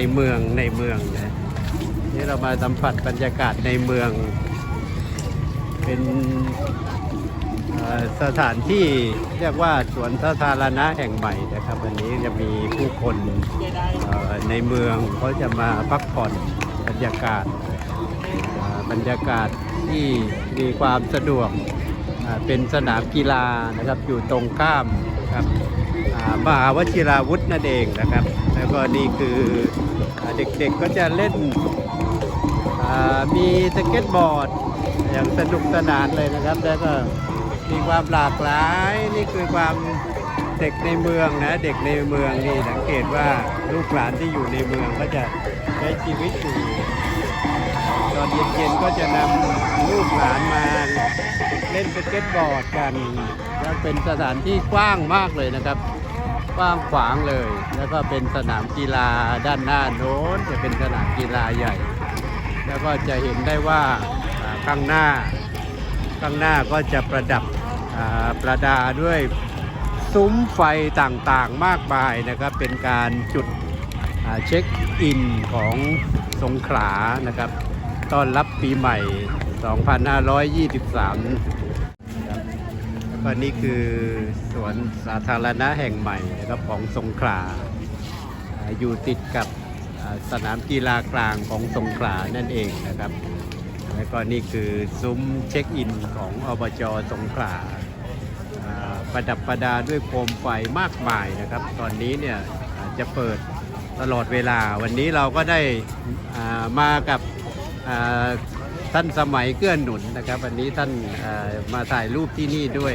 ในเมืองในเมืองนะนี่เรามาสัมผัสบรรยากาศในเมือง เป็นสถานที่เรียกว่าสวนสาธารณะแห่งใหม่นะครับวันนี้จะมีผู้คนในเมืองเขาจะมาพักผ่อนบรรยากาศบรรยากาศที่มีความสะดวกเป็นสนามกีฬานะครับอยู่ตรงข้ามนะครับมหาวชิราวุธนั่นเองนะครับ แล้วก็นี่คือ เด็กๆก็จะเล่นมีสเก็ตบอร์ด อย่างสนุกสนานเลยนะครับ แล้วก็มีความหลากหลายนี่คือความเด็กในเมืองนะ เด็กในเมืองนี่สังเกตว่าลูกหลานที่อยู่ในเมืองก็จะใช้ชีวิตอยู่ตอนเย็นๆก็จะนำลูกหลานมาเล่นสเก็ตบอร์ดกันแล้วเป็นสถานที่กว้างมากเลยนะครับ กว้างขวางเลย แล้วก็เป็นสนามกีฬาด้านหน้าโน้นจะเป็นสนามกีฬาใหญ่ แล้วก็จะเห็นได้ว่าข้างหน้าข้างหน้าก็จะประดับประดาด้วยซุ้มไฟต่างๆมากมายนะครับ เป็นการจุดเช็คอินของสงขลานะครับ ต้อนรับปีใหม่ 2523 ก็นี่คือสวนสาธารณะแห่งใหม่นะครับของสงขลาอยู่ติดกับสนามกีฬากลางของสงขลานั่นเองนะครับ แล้วก็นี่คือซุ้มเช็คอินของอบจสงขลาประดับประดาด้วยโคมไฟมากมายนะครับ ตอนนี้เนี่ยจะเปิดตลอดเวลา วันนี้เราก็ได้มากับ ท่านสมัยเกื้อหนุนนะครับ วันนี้ท่านมาถ่ายรูปที่นี่ด้วย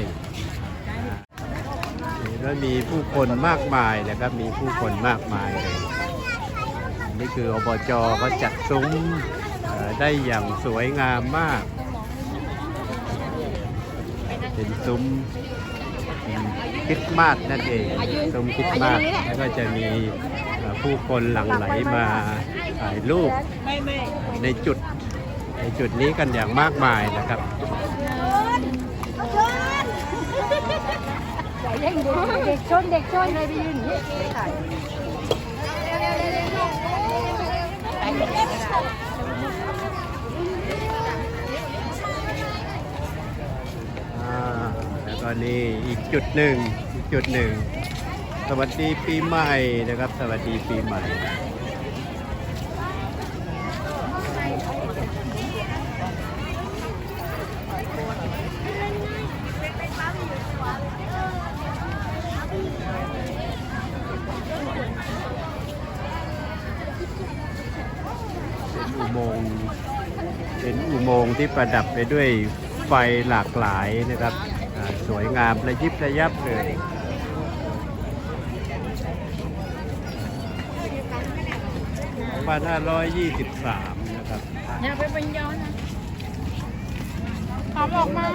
แล้วมีผู้คนมากมายนะครับ มีผู้คนมากมายเลยนี่คืออบจเขาจัดซุ้มได้อย่างสวยงามมาก เป็นซุ้มอืมคริสต์มาสนั่นเองซุ้มคริสต์มาสแล้วก็จะมีผู้คนหลั่งไหลมาถ่ายรูปในจุด ในจุดนี้กันอย่างมากมายนะครับเด็กชนเด็กชนเลยไปยืนอย่างนี้ถ่ายอ่าแล้วก็นี่อีกจุดหนึ่งอีกจุดหนึ่ง สวัสดีปีใหม่นะครับ สวัสดีปีใหม่ เป็นอุโมงค์เป็นอุ โมงค์ที่ประดับไปด้วยไฟหลากหลายนะครับอ่าสวยงามระยิบระยับเลย2523 นะครับ อย่าไปเป็นย้อนนะขอออกมา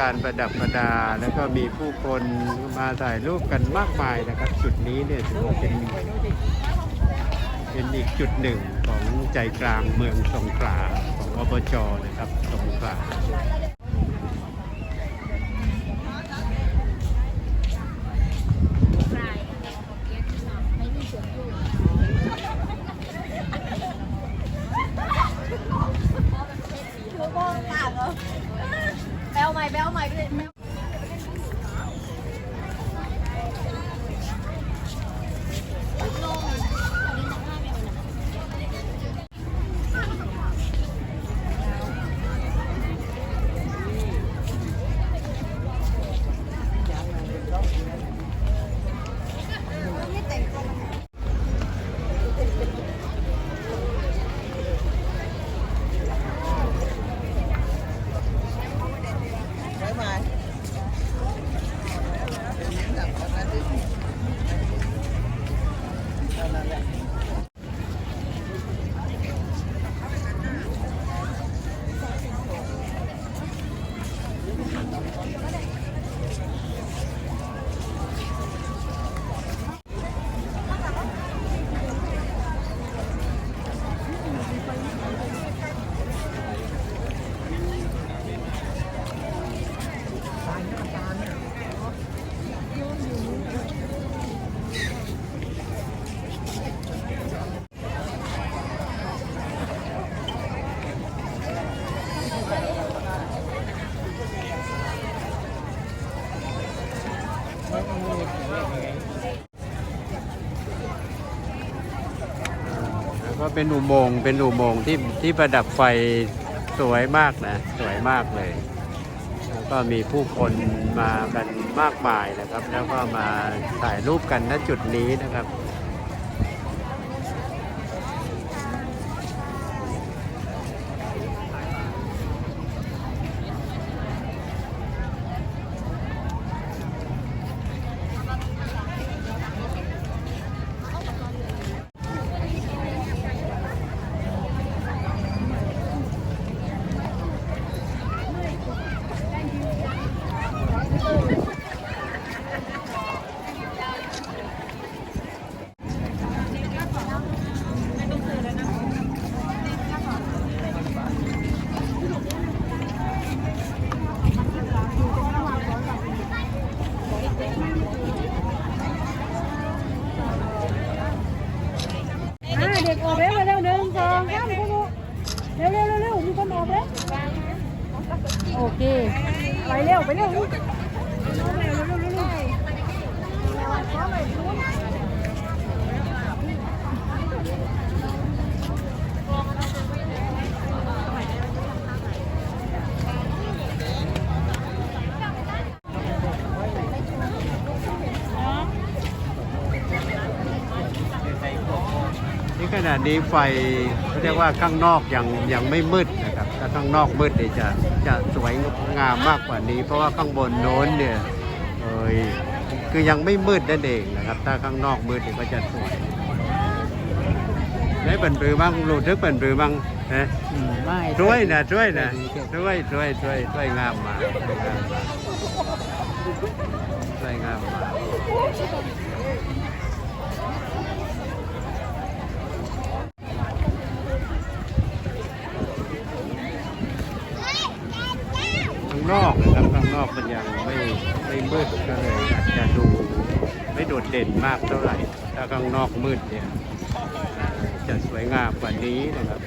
การประดับประดา แล้วก็มีผู้คนมาถ่ายรูปกันมากมายนะครับ จุดนี้เนี่ยถือว่าเป็นเป็นอีกจุดหนึ่งของใจกลางเมืองสงขลาของอบจนะครับสงขลา แบลใหม่แบลใหม่ไปเลย เป็นอุโมงค์เป็นอุโมงค์ที่ที่ประดับไฟสวยมากนะ สวยมากเลยแล้วก็มีผู้คนมากันมากมายนะครับ แล้วก็มาถ่ายรูปกันณจุดนี้นะครับ อ่าเด็กออกแล้วมาแล้วหนึ่งสองสามคุณลูกเร็วเร็วเร็วเร็วมีคนออกแล้วโอเคไป เร็ว ไปเร็วลูกเร็วเร็วเร็วเร็วนี่ขณะนี้ไฟเขาเรียกว่าข้างนอกยังยังไม่มืดนะครับ ถ้าข้างนอกมืดเนี่ยจะ จะสวยงามมากกว่านี้ เพราะว่าข้างบนโน้นเนี่ยเอยคือยังไม่มืดนั่นเองนะครับ ถ้าข้างนอกมืดเนี่ยก็จะสวยได้เป็นปรือบ้างหลุดหรือเป็นปรือบ้างนะไม่ช่วยนะช่วยนะช่วยช่วยช่วยช่วยงามมาช่วยงามมาางนอกนะครับข้างนอกมันยังไม่ไม่มืดก็เลยอาจจะดูไม่โดดเด่นมากเท่าไหร่ ถ้าข้างนอกมืดเนี่ยจะสวยงามกว่านี้นะครับ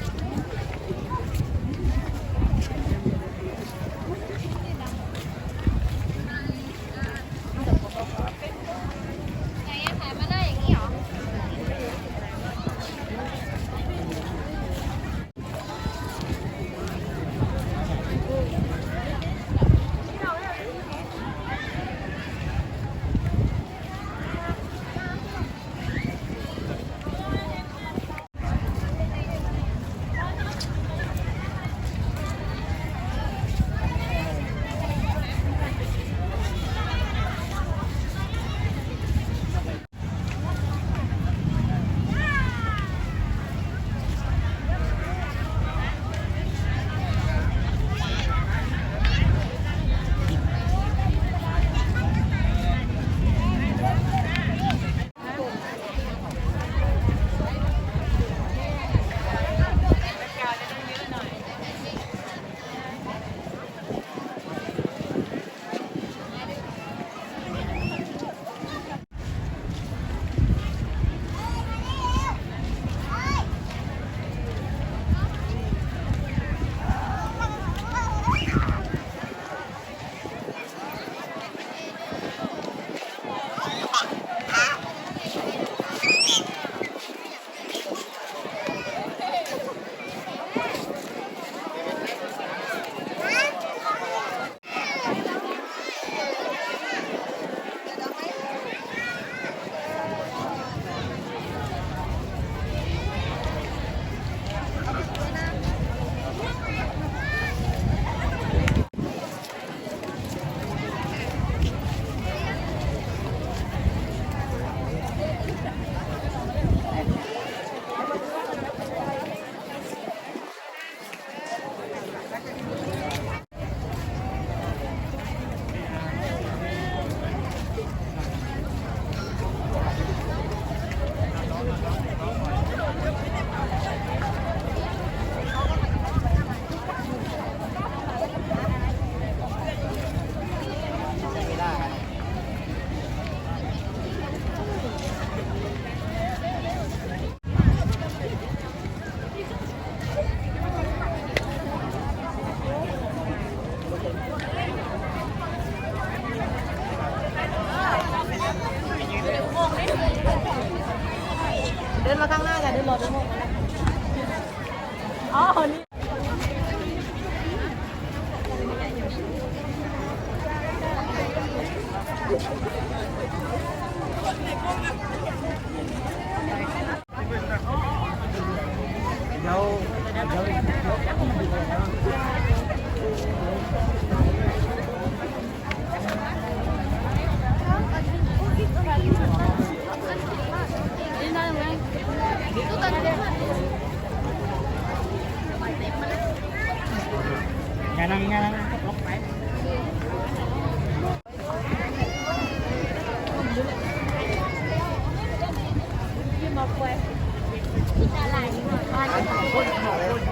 อ๋อ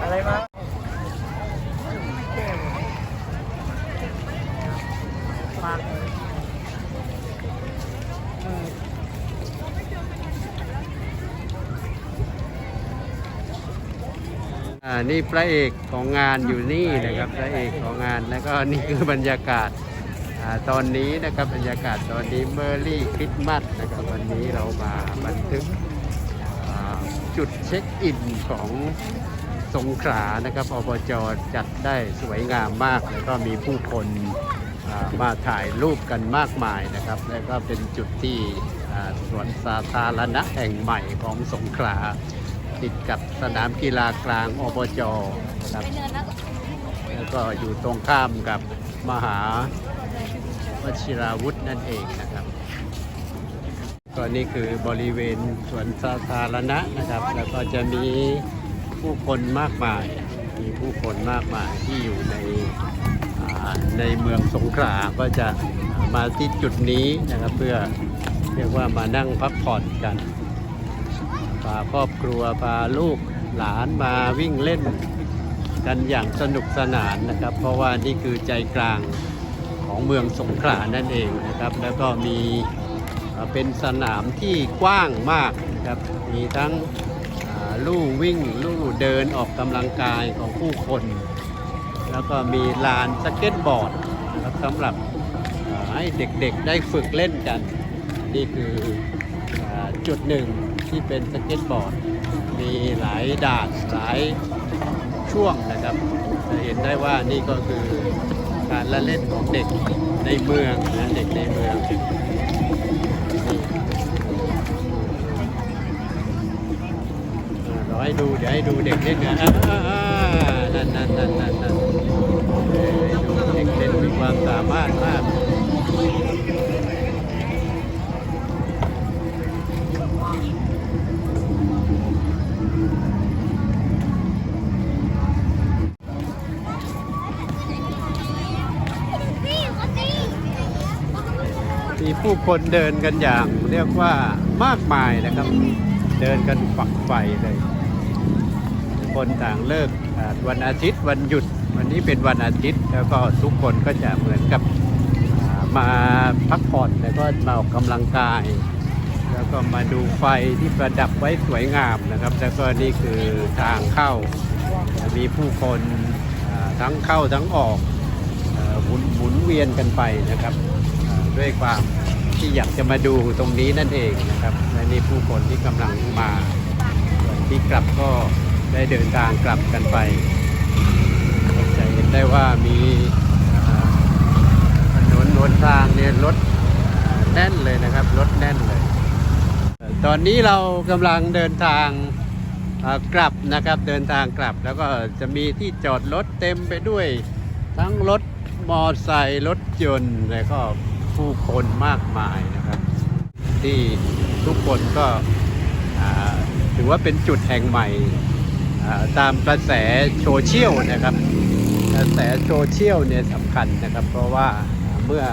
อะไรมาอ่านี่พระเอกของงานอยู่นี่นะครับพระเอกของงานแล้วก็นี่คือบรรยากาศอาตอนนี้นะครับบรรยากาศตอนนี้เมอร์รี่คริสต์มาสนะครับวันนี้เรามาบันทึก จุดเช็คอินของสงขลานะครับอบจจัดได้สวยงามมาก แล้วก็มีผู้คนมาถ่ายรูปกันมากมายนะครับ แล้วก็เป็นจุดที่สวนสาธารณะแห่งใหม่ของสงขลา ติดกับสนามกีฬากลางอบจนะครับแล้วก็อยู่ตรงข้ามกับมหาวชิราวุธนั่นเองนะครับ ก็นี่คือบริเวณสวนสาธารณะนะครับ แล้วก็จะมีผู้คนมากมาย มีผู้คนมากมายที่อยู่ในในเมืองสงขลาก็จะมาที่จุดนี้นะครับ เพื่อเรียกว่ามานั่งพักผ่อนกันพาครอบครัวพาลูกหลานมาวิ่งเล่นกันอย่างสนุกสนานนะครับ เพราะว่านี่คือใจกลางของเมืองสงขลานั่นเองนะครับ แล้วก็มี เป็นสนามที่กว้างมากนะครับมีทั้งลู่วิ่งลู่เดินออกกำลังกายของผู้คน แล้วก็มีลานสเก็ตบอร์ดนะครับสำหรับให้เด็กๆได้ฝึกเล่นกัน นี่คืออจุดหนึ่งที่เป็นสเก็ตบอร์ด มีหลายด่านหลายช่วงนะครับ จะเห็นได้ว่านี่ก็คือการละเล่นของเด็กในเมืองนะเด็กในเมืองนี่อ่าเรา ให้ดูเดี๋ยวให้ดูเด็กเล่นกันนั่นนั่นนั่นนั่นนั่นเด็กเล่นมีความสามารถมากมีผู้คนเดินกันอย่างเรียกว่ามากมายนะครับ เดินกันฝักใฝ่เลย คนต่างเลิกวันอาทิตย์วันหยุดวันนี้เป็นวันอาทิตย์แล้วก็ทุกคนก็จะเหมือนกับมาพักผ่อนแล้วก็มาออกกำลังกาย แล้วก็มาดูไฟที่ประดับไว้สวยงามนะครับ แล้วก็นี่คือทางเข้า มีผู้คนทั้งเข้าทั้งออกหมุนหมุนเวียนกันไปนะครับ ด้วยความที่อยากจะมาดูตรงนี้นั่นเองนะครับและนี่ผู้คนที่กำลังมาที่กลับก็ ได้เดินทางกลับกันไป จะเห็นได้ว่ามีถนนหนทางเนี่ยรถแน่นเลยนะครับรถแน่นเลย ตอนนี้เรากำลังเดินทางกลับนะครับเดินทางกลับแล้วก็จะมีที่จอดรถเต็มไปด้วย ทั้งรถมอไซค์รถยนต์แล้วก็ผู้คนมากมายนะครับ ที่ทุกคนก็ถือว่าเป็นจุดแห่งใหม่ ตามกระแสโซเชียลนะครับ กระแสโซเชียลเนี่ยสำคัญนะครับ เพราะว่าเมื่อ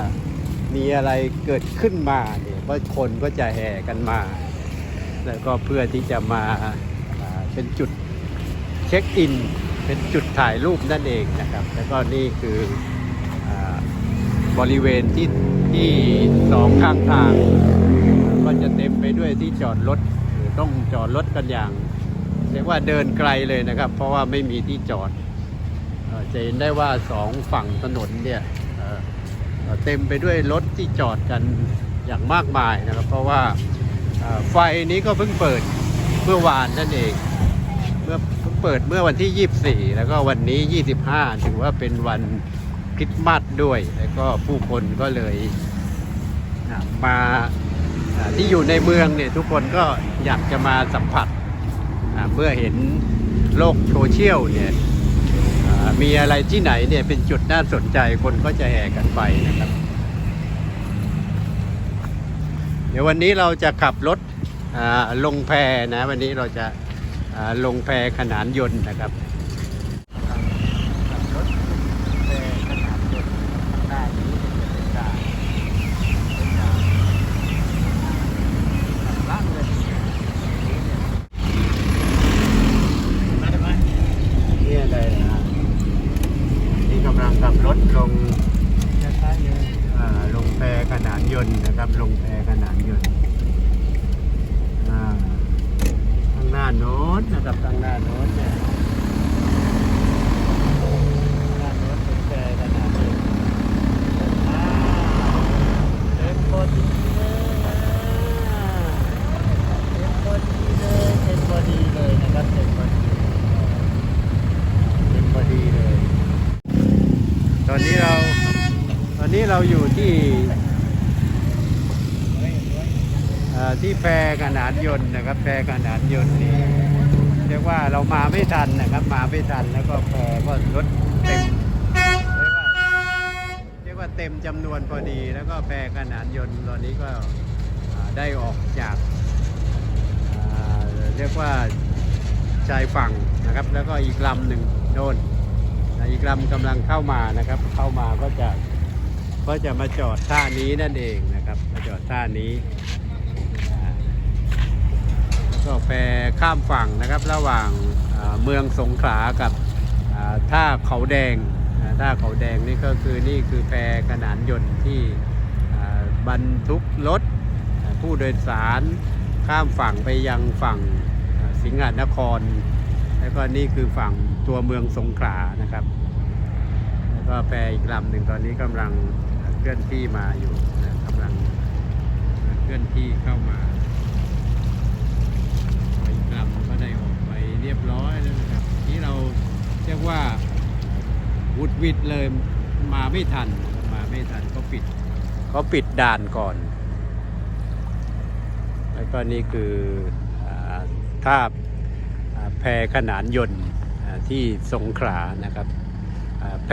มีอะไรเกิดขึ้นมาเนี่ยก็คนก็จะแห่กันมา แล้วก็เพื่อที่จะมาเป็นจุดเช็คอิน เป็นจุดถ่ายรูปนั่นเองนะครับ แล้วก็นี่คืออบริเวณที่ที่สองข้างทาง ก็จะเต็มไปด้วยที่จอดรถหรือต้องจอดรถกันอย่าง เรียกว่าเดินไกลเลยนะครับ เพราะว่าไม่มีที่จอดเอ่อจะเห็นได้ว่าสองฝั่งถนนเนี่ยเต็มไปด้วยรถที่จอดกันอย่างมากมายนะครับ เพราะว่าไฟนี้ก็เพิ่งเปิดเมื่อวานนั่นเองเมื่อเปิดเมื่อวันที่ 24 แล้วก็วันนี้ 25 ถือว่าเป็นวันคริสต์มาสด้วย แล้วก็ผู้คนก็เลยมาที่อยู่ในเมืองเนี่ยทุกคนก็อยากจะมาสัมผัส เมื่อเห็นโลกโซเชียลเนี่ยมีอะไรที่ไหนเนี่ยเป็นจุดน่าสนใจคนก็จะแห่กันไปนะครับ เดี๋ยววันนี้เราจะขับรถลงแพนะ วันนี้เราจะลงแพขนานยนต์นะครับรถแพขนานยนต์หน้านี้เป็นการเป็นการละเลยนี่อะไรนะนี่กำลังขับรถลง อ่าลงแพขนานยนต์นะครับ ลงแพขนานยนต์อ่าข้างหน้าโน้นนะครับข้างหน้าโน้นเนี่ยข้างหน้าโน้นเป็นแพขนานยนต์อ่าเต็มพอดีเลยนะเต็มพอดีเลยเต็มพอดีเลยนะครับเต็มพอดีเต็มพอดีเลย ตอนนี้เรา ตอนนี้เราอยู่ที่เอ่อที่แพข นานยนต์นะครับ แพขนานยนต์นี่เรียกว่าเรามาไม่ทันนะครับ มาไม่ทันแล้วก็แพก็รถเต็มเรียกว่าเรียกว่าเต็มจำนวนพอดี แล้วก็แพขนานยนต์ตอนนี้ก็ได้ออกจากเรียกว่าชายฝั่งนะครับ แล้วก็อีกลำหนึ่งโน่นอีกลำกำลังเข้ามานะครับ เข้ามาก็จะก็จะมาจอดท่านี้นั่นเองนะครับ มาจอดท่านี้ ก็แพข้ามฝั่งนะครับระหว่างเมืองสงขลากับท่าเขาแดงท่าเขาแดงนี่ก็คือนี่คือแพขนานยนต์ที่บรรทุกรถผู้โดยสารข้ามฝั่งไปยังฝั่งสิงหนคร แล้วก็นี่คือฝั่งตัวเมืองสงขลานะครับ แล้วก็แพอีกลำหนึ่งตอนนี้กำลังเคลื่อนที่มาอยู่กำลังเคลื่อนที่เข้ามา อีกลำก็ได้ออกไปเรียบร้อยแล้วนะครับนี่เราเรียกว่าวุดวิดเลยมาไม่ทันมาไม่ทันก็ปิดเขาปิดด่านก่อน แล้วก็นี่คืออาท่าอ่าแพขนานยนต์ที่สงขลานะครับอ่แพ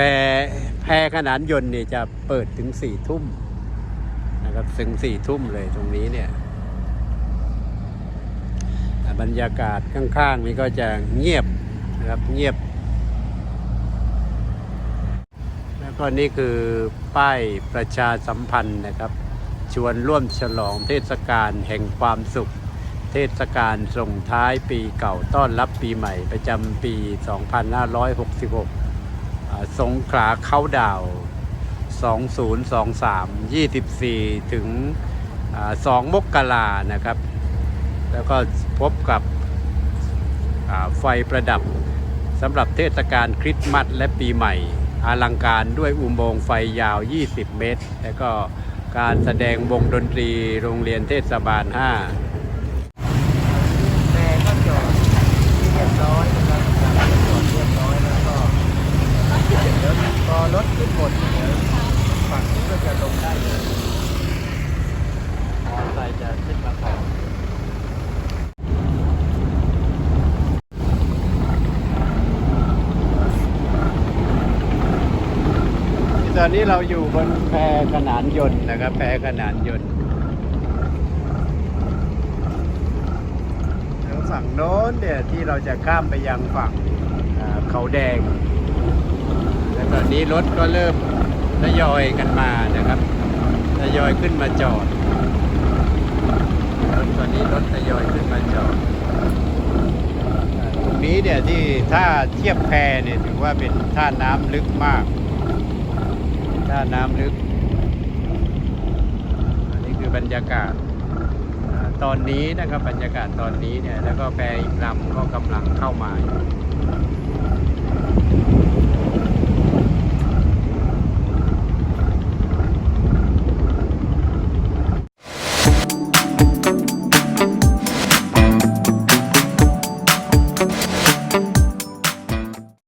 แพขนานยนต์เนี่ยจะเปิดถึงสี่ทุ่มนะครับถึงสี่ทุ่มเลยตรงนี้เนี่ย บรรยากาศข้างๆนี่ก็จะเงียบนะครับเงียบ แล้วก็นี่คือป้ายประชาสัมพันธ์นะครับ ชวนร่วมฉลองเทศกาลแห่งความสุข เทศกาลส่งท้ายปีเก่าต้อนรับปีใหม่ ประจำปี 2566อ่าสงขลาเข้าดาว 2023 24 ถึงอ่า2มกรานะครับแล้วก็ พบกับไฟประดับสำหรับเทศกาลคริสต์มาสและปีใหม่ อลังการด้วยอุโมงค์ไฟยาว 20 เมตร แล้วก็การแสดงวงดนตรีโรงเรียนเทศบาล 5รถขึ้นหมดเดี๋ยวฝั่งนี้ก็จะลงได้เลยมอเตอร์ไซค์จะขึ้นมาก่อน อนนี้เราอยู่บนแพขนานยนต์นะครับ แพขนานยนต์แล้วฝั่งโน้นเนี่ยที่เราจะข้ามไปยังฝั่งเขาแดง แล้วตอนนี้รถก็เริ่มทยอยกันมานะครับทยอยขึ้นมาจอดรถตอนนี้รถทยอยขึ้นมาจอดตรงนี้เนี่ยที่ถ้าเทียบแพเนี่ยถือว่าเป็นท่าน้ำลึกมาก ถ้าน้ำลึก อันนี้คือบรรยากาศตอนนี้นะครับบรรยากาศตอนนี้เนี่ยแล้วก็แพอีกลำก็กำลังเข้ามาอยู่